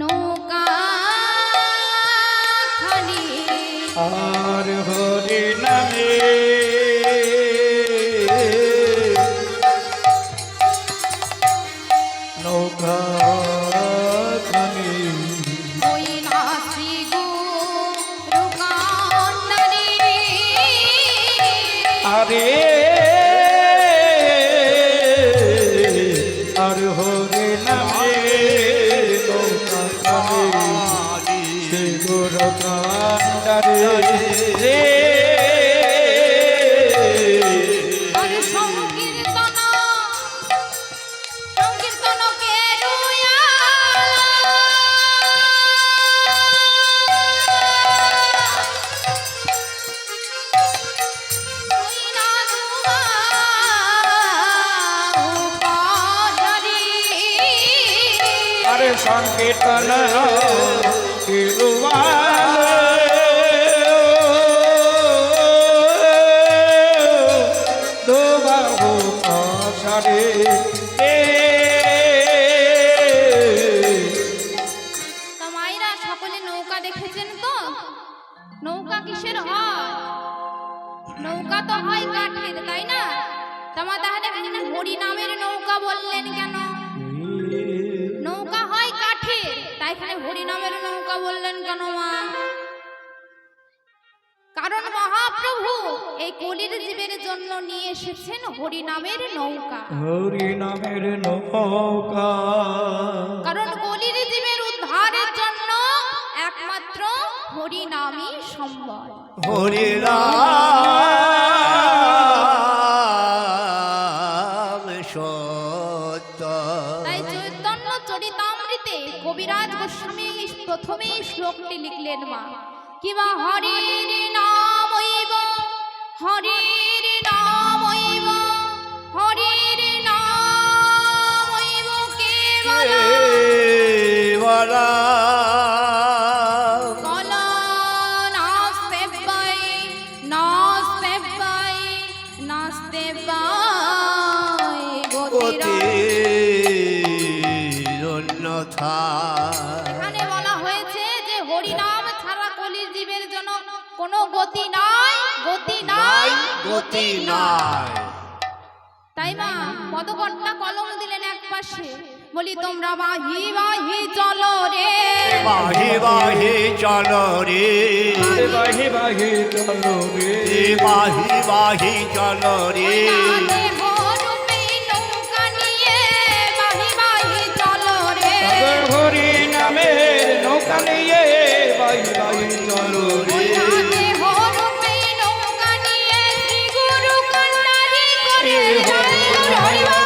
নৌকা খানি। আর হরি নামে কান্ডারে রে এই কলির জীবের জন্য নিয়ে এসেছেন হরি নামের নৌকা। হরি নামের নৌকা। কারণ কলির জীবের উদ্ধারের জন্য একমাত্র হরি নামই সম্বল হরি তাই চৈতন্য চরিতামৃতে কবিরাজ গোস্বামী প্রথমে এই শ্লোকটি লিখলেন মা কিবা হরির নামইব অন্যথা। এখানে বলা হয়েছে যে হরিনাম ছাড়া কলির জীবের জন্য কোনো গতি নাই গতি নাই গতি নাই। তাই মা পদকর্তা কলম দিলেন এক পাশে। বলি তোমরা বাহি বাহি চলো রে। বাহি বাহি চলো রে। বাহি বাহি চলো রে। বাহি বাহি চলো রে। হরি নামের নৌকা নিয়ে বাহি বাহি চলো রে। দেহ রূপে নৌকা নিয়ে শ্রী গুরু কন্ডারি করে হরিবা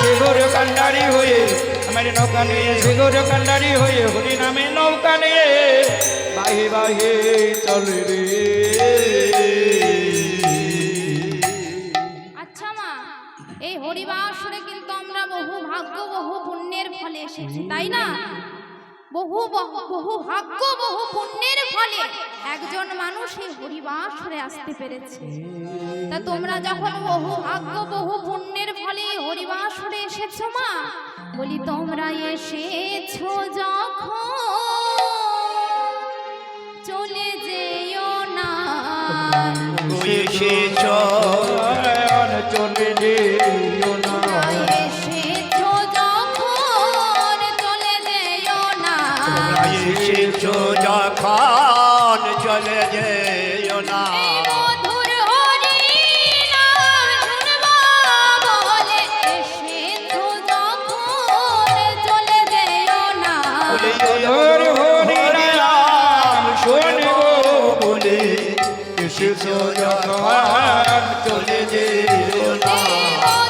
শিগর কান্ডারি হয়ে আমার নৌকা নিয়ে শিগর কান্ডারি হয়ে হরি নামে নৌকা নিয়ে বাহি বাহি চলে রে। আচ্ছা এই হরিবাসরে কিন্তু আমরা বহু ভাগ্য, বহু পুণ্যের ফলে এসেছি, তাই না? বহু বহু ভাগ্য, বহু পুণ্যের ফলে একজন মানুষ এই হরিবাসরে আসতে পেরেছে। তা তোমরা যখন বহু ভাগ্য, বহু পুণ্যের ফলে হরিবাসরে এসেছ মা, বলি তোমরা এসেছ যখন। চলে যেও না। এসেছ এসেছ যখন চলে যেও না হরি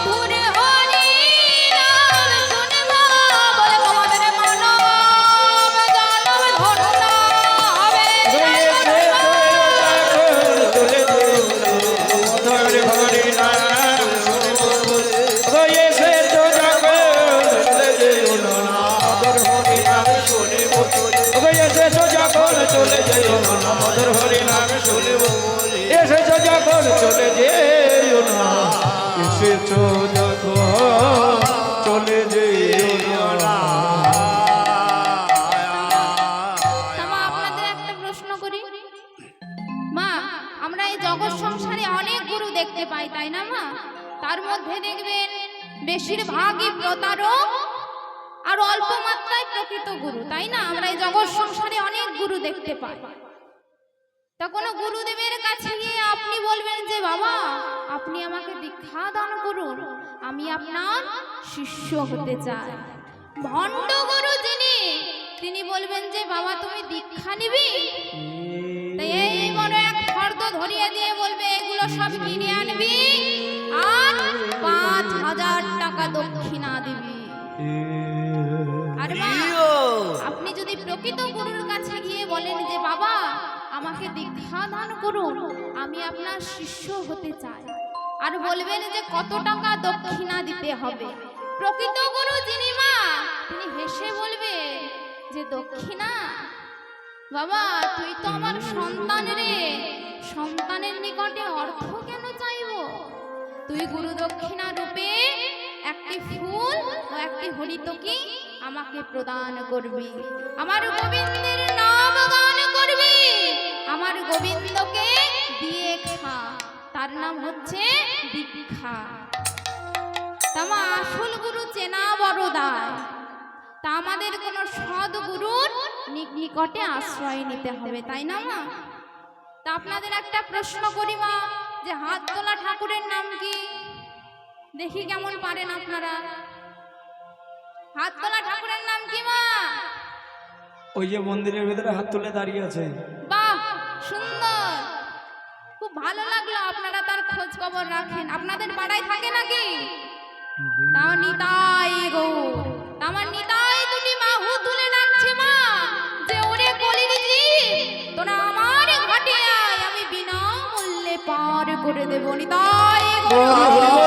চলে যেও না ধর নাম শুনব। এসেছ যখন চলে যেও জগৎ সংসারে অনেক গুরু দেখতে পাই, তাই না মা? তার মধ্যে দেখবেন বেশিরভাগই প্রতারক আর অল্প মাত্রায় প্রকৃত গুরু, তাই না? আমরা এই জগৎ সংসারে অনেক গুরু দেখতে পাই। তা কোনো গুরুদেবের কাছে গিয়ে আপনি বলবেন যে, বাবা, আপনি আমাকে দীক্ষা দান করুন। আমি আপনার শিষ্য হতে চাই। ভণ্ড গুরু যিনি, তিনি বলবেন যে, বাবা, তুমি দীক্ষা নিবি? এই বড় এক ফর্দ ধরিয়ে দিয়ে বলবে, এগুলো সব কিনে আনবি আর পাঁচ হাজার টাকা দক্ষিণা দিবি। আর আপনি যদি প্রকৃত গুরুর কাছে গিয়ে বলেন যে বাবা আমাকে দীক্ষা দান করুন, আমি আপনার শিষ্য হতে চাই। আর বলবেন যে কত টাকা দক্ষিণা দিতে হবে। প্রকৃত গুরু যিনি মা, তিনি হেসে বলবে যে, দক্ষিণা? বাবা, তুই তো আমার সন্তান রে। সন্তানের নিকটে অর্থ কেন চাইব? তুই গুরু দক্ষিণা রূপে একটি ফুল ও একটি হরিতকি আমাকে প্রদান করবি। আমার গোবিন্দের নাম করবি? আমার গোবিন্দকে দিয়ে খা। তার নাম হচ্ছে দীক্ষা। তামা আসল গুরু চেনা বড় দায়। তা আমাদের কোনো সৎ গুরুর নিকটে আশ্রয় নিতে হবে, তাই না মা? তা আপনাদের একটা প্রশ্ন করি মা, যে হাত তোলা ঠাকুরের নাম কি? দেখি কেমন পারেন আপনারা। হাত তোলা ঠাকুরের নাম কি মা? ওই যে মন্দিরের ভেতরে হাত তুলে দাঁড়িয়ে আছে। বাহ সুন্দর। খুব ভালো লাগল আপনারা তার খোঁজ খবর রাখেন। আপনাদের পাড়ায় থাকে নাকি? তাও নিতাই গৌর। আমার নিতাই দুটি বাহু তুলে ডাকছে মা। যে ওরে কলির জি তোরা আমার ঘাটে আয়। আমি বিনা মূল্যে পার করে দেব। নিতাই গৌর।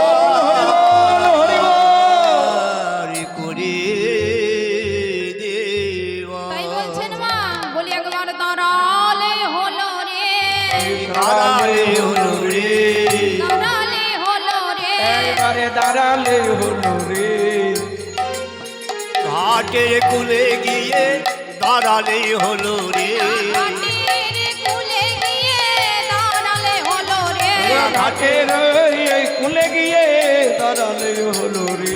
ঘাটের কুলে গিয়ে দাঁড়ালে হলো রে। ঘাটের কুলে গিয়ে দাঁড়ালে হলো রে।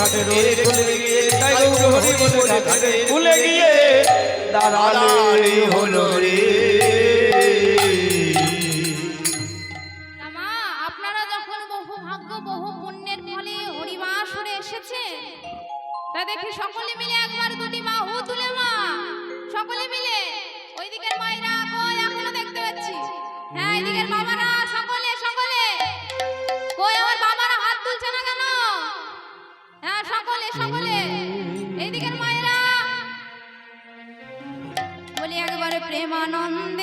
ঘাটের এই কুলে গিয়ে দাঁড়ালে হলো রে। তা দেখি সকলে মিলে একবার দুটি বাহু তুলে মা। সকলে মিলে। ওই দিকের মায়েরা কই? এখনও দেখতে পাচ্ছি। হ্যাঁ এদিকের বাবারা সকলে সকলে। কই, আমার বাবারা হাত তুলছে না কেন? হ্যাঁ সকলে সকলে। মায়েরা। বলি একবার প্রেমানন্দে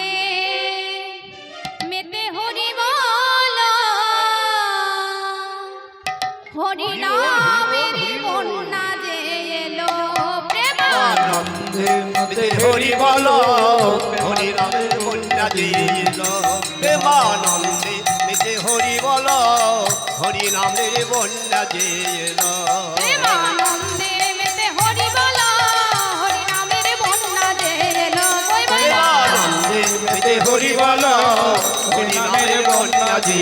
হরি বল হরি রামের কন্যা দিল। প্রেমানন্দে মেতে হরি বল হরি নামের বন্যা দিল। হরি বল হরি নামের বন্যা যে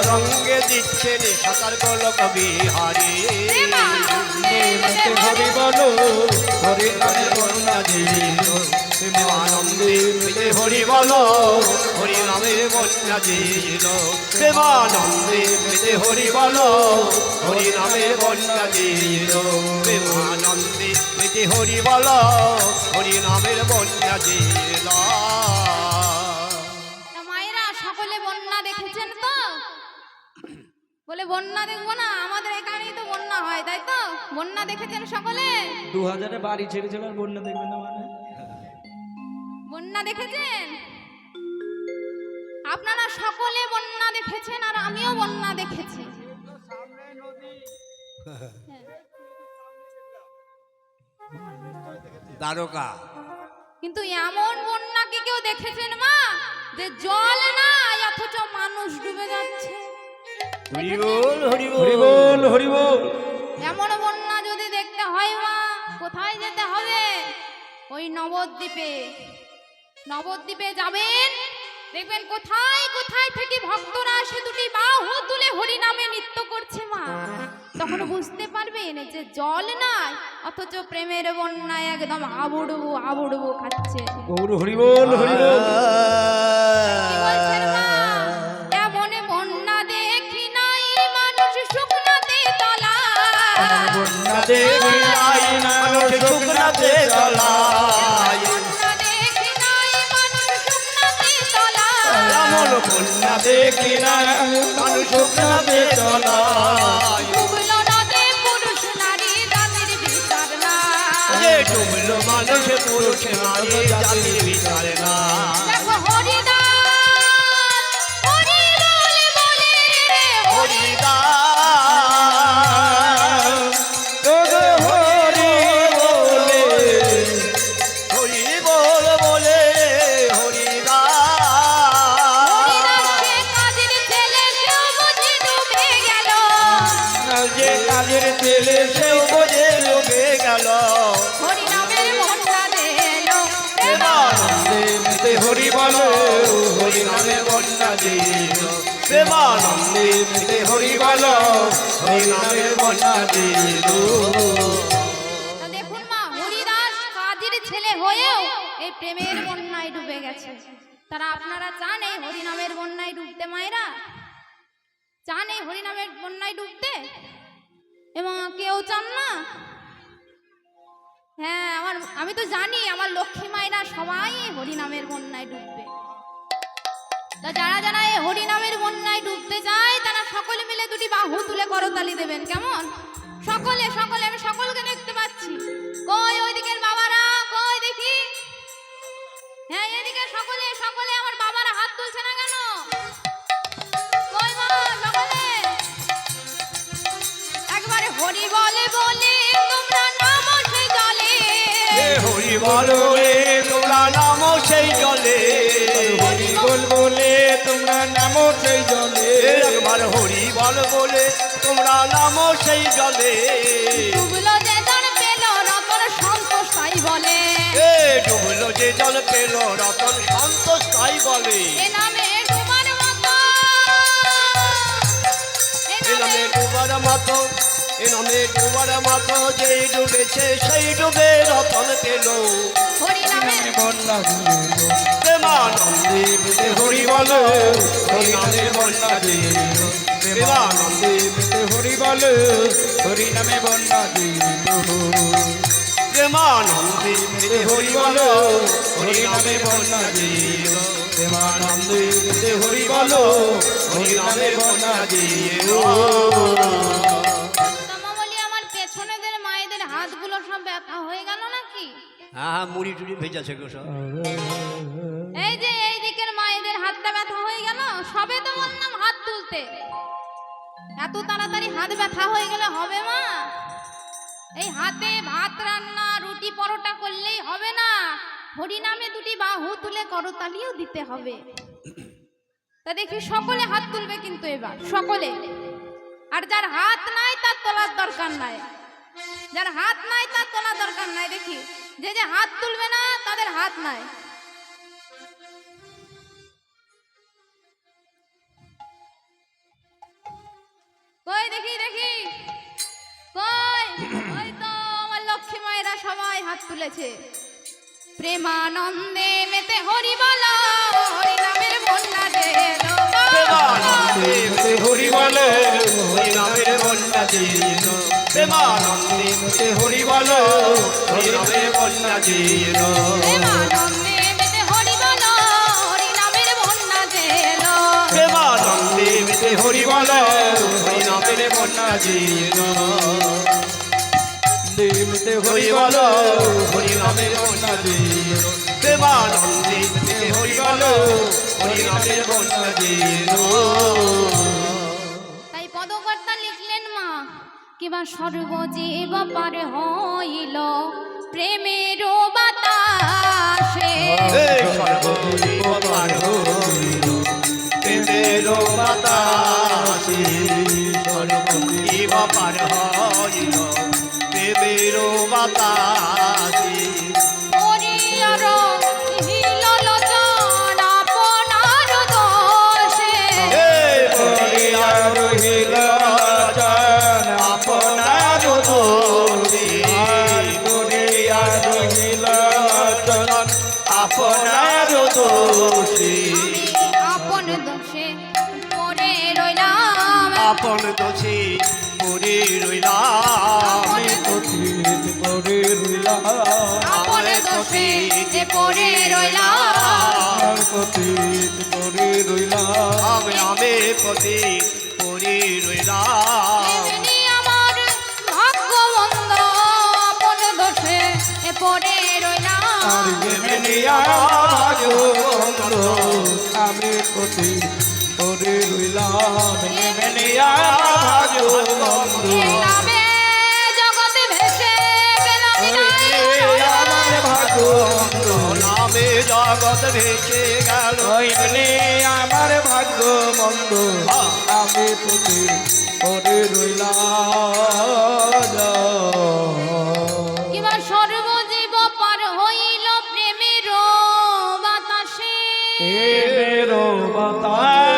রঙ্গে দিচ্ছেন সাতার গোলক বিহারে হরি। বলো হরি নামে করুণা দেব। আনন্দে হরি বলো হরি নামে বন্যা দিল প্রেমানন্দে পেতে হরি বলো হরি নামে বন্যা দিল প্রেমানন্দে পেতে হরি বলো হরি নামে বন্যা দিল মায়েরা সকলে বন্যা দেখেছেন তো? বলে বন্যা দেখব না আমাদের এখানেই তো বন্যা হয় তাই তো? বন্যা দেখেছেন সকলে? দু হাজারে বাড়ি ছেড়েছিল আর বন্যা দেখবে না মানে? বন্যা দেখেছেন? আপনারা সকলে বন্যা দেখেছেন আর আমিও বন্যা দেখেছি। দ্বারকা। কিন্তু এমন বন্যা কি কেউ দেখেছেন মা? যে জল নাই অথচ মানুষ ডুবে যাচ্ছে। হরি দেখেছেন? বল হরি বল হরি বল হরি বল এমন বন্যা যদি দেখতে হয় মা কোথায় যেতে হবে? ওই নবদ্বীপে। নবদ্বীপে যাবেন দেখবেন কোথায় কোথায় থেকে ভক্তরা এসে দুটি বাহু তুলে হরি নামে নৃত্য করছে মা। তখন বুঝতে পারবেন যে জল নাই অথচ প্রেমের বন্যায় একদম আবুডুবু আবুডুবু খাচ্ছে। গৌর হরি বল হরি বল কি বলছেন মা? দেখি নাই মানুষ শুকনাতে তলা এমন বন্যা দেখি না মানুষ শুকনাতে চলা ডুবলো নদে পুরুষ নারী জাতির বিচার না। যে ডুবলো মানুষ পুরুষ নারী জাতির বিচার না। তা দেখুন মা, হরিদাস কাজের ছেলে হয়েও এই প্রেমের বন্যায় ডুবে গেছে। তারা আপনারা চান এই হরিনামের বন্যায় ডুবতে মায়েরা? চান এই হরিনামের বন্যায় ডুবতে? এবং কেউ চান না? হ্যাঁ আমার আমি তো জানি আমার লক্ষ্মী মায়েরা সবাই হরিনামের বন্যায় ডুববে তা যারা যারা এই হরিনামের বন্যায় ডুবতে যায় তারা সকলে মিলে দুটি বাহু তুলে করতালি দেবেন। কেমন? সকলে সকলে, আমি সকলকে দেখতে পাচ্ছি। কই ওই দিকের বাবারা? কই দেখি? হ্যাঁ এদিকে সকলে সকলে আমার বাবারা হাত তুলছে না কেন? কই মা, সকলে? একবারে হরি বলে বলে তোমরা নামো সেই জলে। হরি বল তোমরা নাম সেই জলে। জলে। একবার হরি বল বলে তোমরা নাম সেই জলে। ডুবলো যে জন পেল রতন সন্তোষ তাই বলে। এ ডুবলো যে জল পেল রতন সন্তোষ তাই বলে। এ নামে ডুবার মতো। এ নামে ডুবার মতো। এ নামে ডুবার মতো যেই ডুবেছে সেই ডুবে রতন পেল। প্রেমানন্দে মেতে হরি বলো হরি নামে বন্যা দিল প্রেমানন্দে মেতে হরি বলো হরি নামে বন্যা দিল প্রেমানন্দে মেতে হরি বলো হরি নামে বন্যা দিল প্রেমানন্দে মেতে হরি বলো হরি বন্যা দিল হাতগুলো সব ব্যথা হয়ে গেল নাকি? হ্যাঁ হ্যাঁ মুড়ি টুড়ি ভেজাছে গো সব। এই যে এই দিকের মায়েদের হাতটা ব্যথা হয়ে গেল সবে তো বললাম হাত তুলতে। এত তাড়াতাড়ি হাত ব্যথা হয়ে গেলে হবে মা? এই হাতে ভাত রান্না রুটি পরোটা করলেই হবে না। হরিনামে দুটি বাহু তুলে করতালিও দিতে হবে। তা দেখি সকলে হাত তুলবে কিন্তু এবার সকলে। আর যার হাত নাই তার তোলার দরকার নাই। যার হাত নাই, তার তোলার দরকার নাই, দেখি। যে যে হাত তুলবে না, তাদের হাত নাই। কই দেখি দেখি। কই? ওই তো আমার লক্ষ্মী মায়েরা সবাই হাত তুলেছে। প্রেমানন্দে মেতে হরি বলো, হরি নামের বন্যা প্রেমানন্দে মেতে হরি হরি নামের বন্যা প্রেমানন্দে মেতে হরি বলো হরি নামের বন্যা দিল প্রেমানন্দে মেতে হরি বলো হরি নামের বন্যা দে প্রেমানন্দে হরি বল হরি নামের বন্যা জীল দেবতে হরি বল হরি নামের বন্যা জীল প্রেমানন্দে হরি বল হরি নামের বন্যা জীল কিবা সর্বজীব পার হইল। প্রেমের বাতাসে সর্বজীব পার হইল। প্রেমের বাতাসে সর্বজীব পার হইল। আপনার দোষে আপন দোষে পড়ে রইলাম। আপন দোষে পড়ে রইলাম। করে রইলাম আপন দোষে পড়ে রইলাম। আর পথিত রইলাম। আমি পথে পড়ে রইলাম। আমার ভাগ্যমন্দ আপন দোষে পড়ে আর রইলাম। ভাগ্যবন্ধ আমি পথি করে রইলাম জগতে ভেসে নামে জগৎ ভেসে গেল। আমার ভাগ্য মন্দ। আমি পথি করে রইলাম। হইল প্রেমের